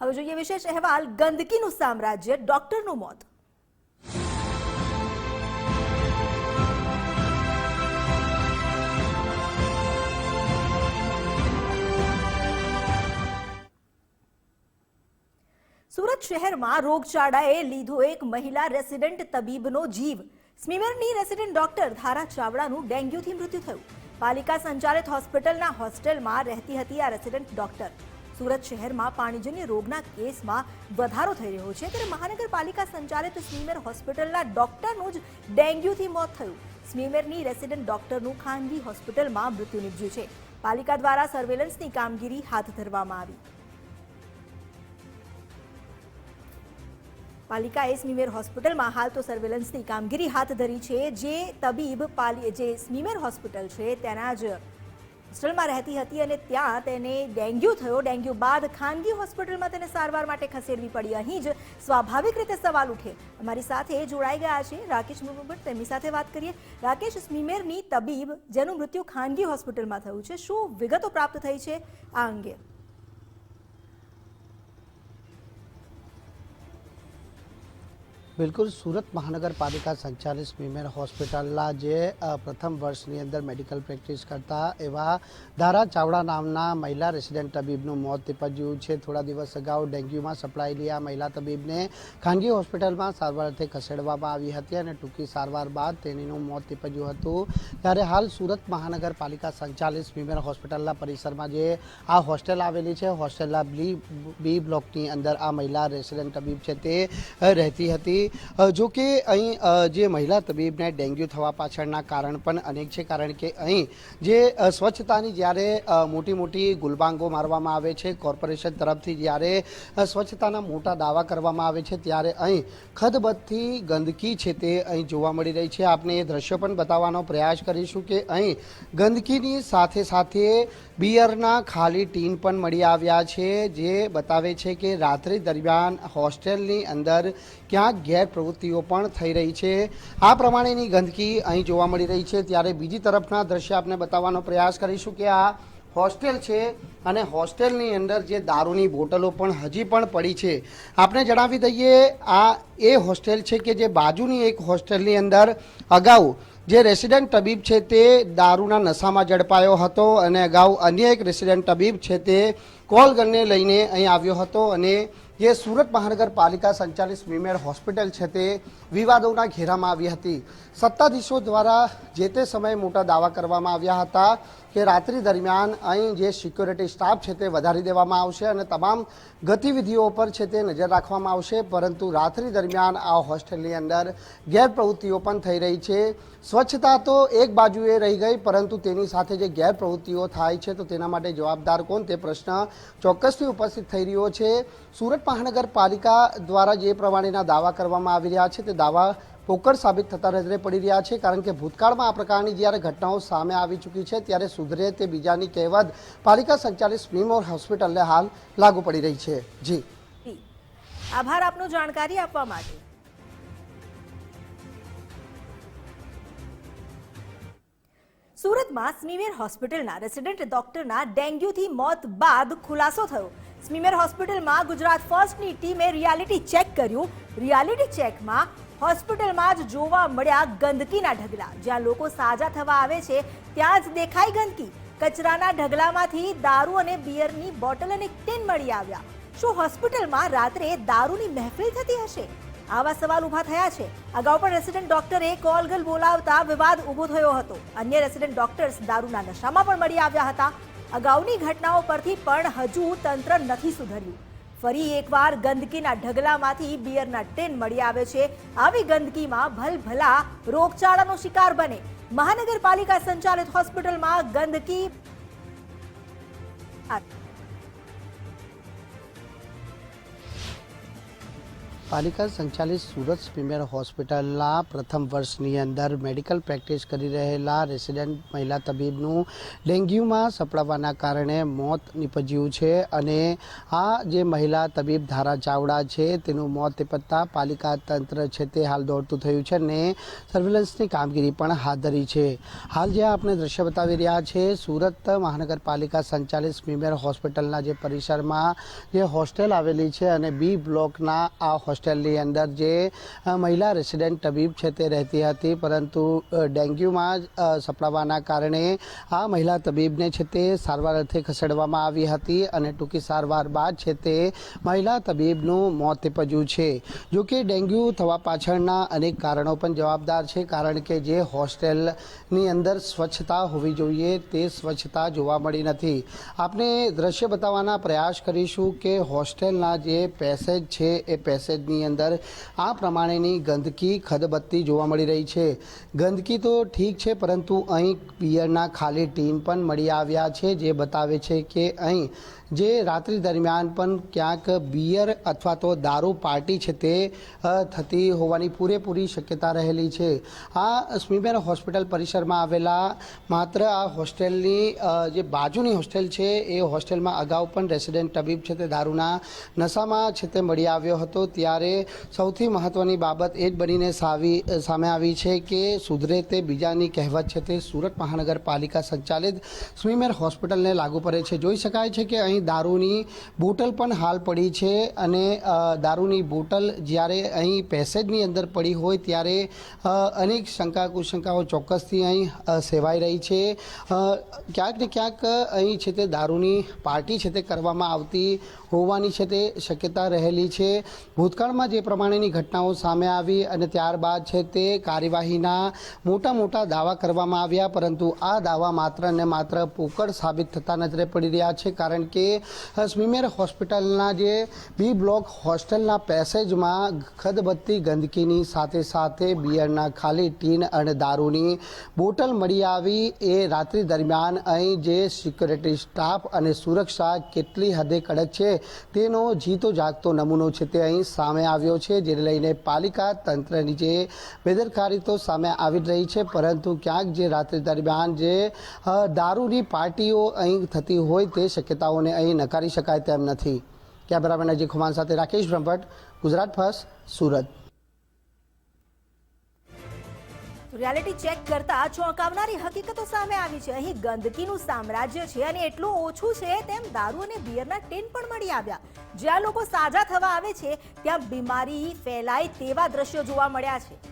હવે જોઈએ વિશેષ અહેવાલ. ગંદકીનું સામ્રાજ્ય, ડોક્ટરનું મોત. સુરત શહેરમાં રોગચાળાએ લીધો એક મહિલા રેસિડેન્ટ તબીબનો જીવ. સ્મિમરની રેસિડેન્ટ ડોક્ટર ધારા ચાવડાનું ડેન્ગ્યુથી મૃત્યુ થયું. પાલિકા સંચાલિત હોસ્પિટલના હોસ્ટેલમાં રહેતી હતી આ રેસિડેન્ટ ડોક્ટર. સુરત શહેરમાં પાણીજન્ય રોગના કેસમાં વધારો થઈ રહ્યો છે. ત્યારે મહાનગરપાલિકા સંચાલિત સ્મીમેર હોસ્પિટલના ડોક્ટરનું જ ડેન્ગ્યુથી મોત થયું. સ્મીમેરની રેસિડેન્ટ ડોક્ટરનું ખાનગી હોસ્પિટલમાં મૃત્યુ નિપજ્યું છે. પાલિકા દ્વારા સર્વેલન્સની કામગીરી હાથ ધરવામાં આવી. પાલિકાએ સ્મીમેર હોસ્પિટલમાં હાલ તો સર્વેલન્સની કામગીરી હાથ ધરી છે. જે તબીબ પાલી જે સ્મીમેર હોસ્પિટલ છે, તેના જ હોસ્ટેલમાં રહેતી હતી અને ત્યાં તેને ડેન્ગ્યુ થયો. ડેન્ગ્યુ બાદ ખાનગી હોસ્પિટલમાં તેને સારવાર માટે ખસેડવી પડી. અહીં જ સ્વાભાવિક રીતે સવાલ ઉઠે. અમારી સાથે જોડાઈ ગયા છે રાકેશ મુગટ તેમની સાથે વાત કરીએ. રાકેશ સ્મીમેરની તબીબ, જેનું મૃત્યુ ખાનગી હોસ્પિટલમાં થયું છે, શું વિગતો પ્રાપ્ત થઈ છે આ અંગે? બિલકુલ સુરત મહાનગરપાલિકા સંચાલિત વિમેન હોસ્પિટલના જે પ્રથમ વર્ષની અંદર મેડિકલ પ્રેક્ટિસ કરતા એવા ધારા ચાવડા નામના મહિલા રેસિડેન્ટ તબીબનું મોત નિપજ્યું છે. થોડા દિવસ અગાઉ ડેન્ગ્યુમાં સપડાયેલી આ મહિલા તબીબને ખાનગી હોસ્પિટલમાં સારવાર અર્થે ખસેડવામાં આવી હતી અને ટૂંકી સારવાર બાદ તેણીનું મોત નિપજ્યું હતું. ત્યારે હાલ સુરત મહાનગરપાલિકા સંચાલિત વિમેન હોસ્પિટલના પરિસરમાં જે, આ હોસ્ટેલ આવેલી છે. હોસ્ટેલના બી બી બ્લોકની અંદર આ મહિલા રેસિડેન્ટ તબીબ છે તે રહેતી હતી. જો કે અહીં જે મહિલા તબીબને ડેન્ગ્યુ થવા પાછળના કારણ પણ અનેક છે, કારણ કે અહીં જે સ્વચ્છતાની જ્યારે મોટી મોટી ગુલબાંગો મારવામાં આવે છે, કોર્પોરેશન તરફથી જ્યારે સ્વચ્છતાના મોટા દાવા કરવામાં આવે છે, ત્યારે અહીં ખદબદથી ગંદકી છે તે અહીં જોવા મળી રહી છે. આપને એ દ્રશ્ય પણ બતાવવાનો પ્રયાસ કરીશું કે અહીં ગંદકીની સાથે સાથે બિયરના ખાલી ટીન પણ મળી આવ્યા છે, જે બતાવે છે કે રાત્રિ દરમિયાન હોસ્ટેલની અંદર ક્યાંક ગેરપ્રવૃત્તિઓ પણ થઈ રહી છે. આ પ્રમાણેની ગંદકી અહીં જોવા મળી રહી છે. ત્યારે બીજી તરફના દ્રશ્ય આપને બતાવવાનો પ્રયાસ કરીશું કે આ હોસ્ટેલ છે અને હોસ્ટેલની અંદર જે દારૂની બોટલો પણ હજી પણ પડી છે. આપણે જણાવી દઈએ, આ એ હોસ્ટેલ છે કે જે બાજુની એક હોસ્ટેલની અંદર અગાઉ જે રેસિડેન્ટ તબીબ છે તે દારૂના નશામાં ઝડપાયો હતો અને અગાઉ અન્ય એક રેસિડેન્ટ તબીબ છે તે કોલ ગનને લઈને અહીં આવ્યો હતો અને જે સુરત મહાનગરપાલિકા સંચાલિત સ્વીમેર હોસ્પિટલ છે તે વિવાદોના ઘેરામાં આવી હતી. સત્તાધીશો દ્વારા જે તે સમયે મોટા દાવા કરવામાં આવ્યા હતા કે રાત્રિ દરમિયાન અહીં જે સિક્યોરિટી સ્ટાફ છે તે વધારી દેવામાં આવશે અને તમામ ગતિવિધિઓ પર છે તે નજર રાખવામાં આવશે. પરંતુ રાત્રિ દરમિયાન આ હોસ્ટેલની અંદર ગેરપ્રવૃત્તિઓ પણ થઈ રહી છે. સ્વચ્છતા તો એક બાજુએ રહી ગઈ, પરંતુ તેની સાથે જે ગેરપ્રવૃત્તિઓ થાય છે તો તેના માટે જવાબદાર કોણ? તે પ્રશ્ન ચોક્કસથી ઉપસ્થિત થઈ રહ્યો છે. સુરત મહાનગરપાલિકા દ્વારા જે પ્રમાણેના દાવા કરવામાં આવી રહ્યા છે, તે દાવા પોકળ સાબિત થતા નજરે પડી રહ્યા છે કારણ કે ભૂતકાળમાં આ પ્રકારની જ્યારે ઘટનાઓ સામે આવી ચૂકી છે, ત્યારે સુધરે તે બીજાની કહેવત પાલિકા સંચાલિત સ્મીમોર હોસ્પિટલને હાલ લાગુ પડી રહી છે. જી. આભાર આપનો જાણકારી આપવા માટે. સુરતમાં સ્મીમેર હોસ્પિટલના રેસિડેન્ટ ડોક્ટરના ડેન્ગ્યુથી મોત બાદ ખુલાસો થયો. સ્મીમેર હોસ્પિટલમાં ગુજરાત ફર્સ્ટની ટીમે રિયાલિટી ચેક કર્યું. રિયાલિટી ચેકમાં હોસ્પિટલમાં જ જોવા મળ્યા ગંદકીના ઢગલા. જ્યાં લોકો સાજા થવા આવે છે, ત્યાં જ દેખાઈ ગંદકી. કચરાના ઢગલામાંથી દારૂ અને બિયરની બોટલ અને ટીન મળી આવ્યા. શું હોસ્પિટલમાં રાત્રે દારૂની મહેફિલ થતી હશે? આવા સવાલ ઊભા થયા છે. અગાઉ પણ રેસિડેન્ટ ડોક્ટરે કોલગલ બોલાવતા વિવાદ ઊભો થયો હતો. અન્ય રેસિડેન્ટ ડોક્ટર્સ દારૂના નશામાં પણ મળી આવ્યા હતા. અગાઉની ઘટનાઓ પરથી પણ હજુ તંત્ર નથી સુધર્યું. ફરી એકવાર ગંદકીના ઢગલામાંથી બિયરના ટેન મળી આવે છે. આવી ગંદકીમાં ભલભલા રોગચાળાનો શિકાર બને. મહાનગરપાલિકા સંચાલિત હોસ્પિટલમાં ગંદકી પાલિકા સંચાલિત સુરત સ્મીમેર હોસ્પિટલના પ્રથમ વર્ષની અંદર મેડિકલ પ્રેક્ટિસ કરી રહેલા રેસિડેન્ટ મહિલા તબીબનું ડેન્ગ્યુમાં સપડાવવાના કારણે મોત નીપજ્યું છે અને આ જે મહિલા તબીબ ધારા ચાવડા છે, તેનું મોત નીપજતા પાલિકા તંત્ર છે તે હાલ દોડતું થયું છે અને સર્વેલન્સની કામગીરી પણ હાથ ધરી છે. હાલ જે આપણે દ્રશ્ય બતાવી રહ્યા છે, સુરત મહાનગરપાલિકા સંચાલિત સ્મીમેર હોસ્પિટલના જે પરિસરમાં જે હોસ્ટેલ આવેલી છે અને બી બ્લોકના આ હોસ્ટેલની અંદર જે મહિલા રેસિડેન્ટ તબીબ છે તે રહેતી હતી, પરંતુ ડેન્ગ્યુમાં સપડાવાના કારણે આ મહિલા તબીબને છે તે સારવાર અર્થે ખસેડવામાં આવી હતી અને ટૂંકી સારવાર બાદ છે તે મહિલા તબીબનું મોત નિપજ્યું છે. જો કે ડેન્ગ્યુ થવા પાછળના અનેક કારણો પણ જવાબદાર છે, કારણ કે જે હોસ્ટેલની અંદર સ્વચ્છતા હોવી જોઈએ તે સ્વચ્છતા જોવા મળી નથી. આપણે દ્રશ્ય બતાવવાના પ્રયાસ કરીશું કે હોસ્ટેલના જે પેસેજ છે, એ પેસેજની અંદર આ પ્રમાણેની ગંદકી ખદબત્તી જોવા મળી રહી છે. ગંદકી તો ઠીક છે, પરંતુ અહીં પિયરના ખાલી ટીન પણ મળી આવ્યા છે, જે બતાવે છે કે અહીં જે રાત્રિ દરમિયાન પણ ક્યાંક બિયર અથવા તો દારૂ પાર્ટી છે તે થતી હોવાની પૂરેપૂરી શક્યતા રહેલી છે. આ સ્મિબેન હોસ્પિટલ પરિસરમાં આવેલા માત્ર આ હોસ્ટેલની જે બાજુની હોસ્ટેલ છે, એ હોસ્ટેલમાં અગાઉ પણ રેસિડેન્ટ તબીબ છે તે દારૂના નશામાં છે તે મળી આવ્યો હતો. ત્યારે સૌથી મહત્ત્વની બાબત એ જ બનીને સાવી સામે આવી છે કે સુધરે તે બીજાની કહેવત છે તે સુરત મહાનગરપાલિકા સંચાલિત સ્મીમેર હોસ્પિટલને લાગુ પડે છે. જોઈ શકાય છે કે અહીં દારૂની બોટલ પણ હાલ પડી છે અને દારૂની બોટલ જ્યારે અહીં પેસેજની અંદર પડી હોય ત્યારે અનેક શંકા કુશંકાઓ ચોક્કસથી અહીં સેવાઈ રહી છે. ક્યાંક ને ક્યાંક અહીં છે તે દારૂની પાર્ટી છે તે કરવામાં આવતી હોવાની છે તે શક્યતા રહેલી છે. ભૂતકાળમાં જે પ્રમાણેની ઘટનાઓ સામે આવી અને ત્યારબાદ છે તે કાર્યવાહીના મોટા મોટા દાવા કરવામાં આવ્યા, પરંતુ આ દાવા માત્ર ને માત્ર પોકળ સાબિત થતા નજરે પડી રહ્યા છે, કારણ કે સ્મીમેર હોસ્પિટલના જે બી બ્લોક હોસ્ટેલના પેસેજમાં ખદબત્તી ગંદકીની સાથે સાથે બિયરના ખાલી ટીન અને દારૂની બોટલ મળી આવી. એ રાત્રિ દરમિયાન અહીં જે સિક્યોરિટી સ્ટાફ અને સુરક્ષા કેટલી હદે કડક છે તેનો જીતો જાગતો નમૂનો છે તે અહીં આવ્યો છે, જેને લઈને પાલિકા તંત્રની જે બેદરકારી તો સામે આવી રહી છે, પરંતુ ક્યાંક જે રાત્રિ દરમિયાન જે દારૂની પાર્ટીઓ અહીં થતી હોય તે શક્યતાઓને અહીં નકારી શકાય તેમ નથી. કેમેરામેન અજય ખુમાન સાથે Rakesh Brahmbhatt, Gujarat first, Surat. Reality check કરતા ચોંકાવનારી હકીકતો સામે આવી છે. અહીં ગંદકીનું સામ્રાજ્ય છે અને એટલું ઓછું છે તેમ દારૂ અને બિયરના ટીન પણ મળી આવ્યા. જ્યાં લોકો સાજા થવા આવે છે ત્યાં બીમારી ફેલાય તેવા દ્રશ્યો જોવા મળ્યા છે.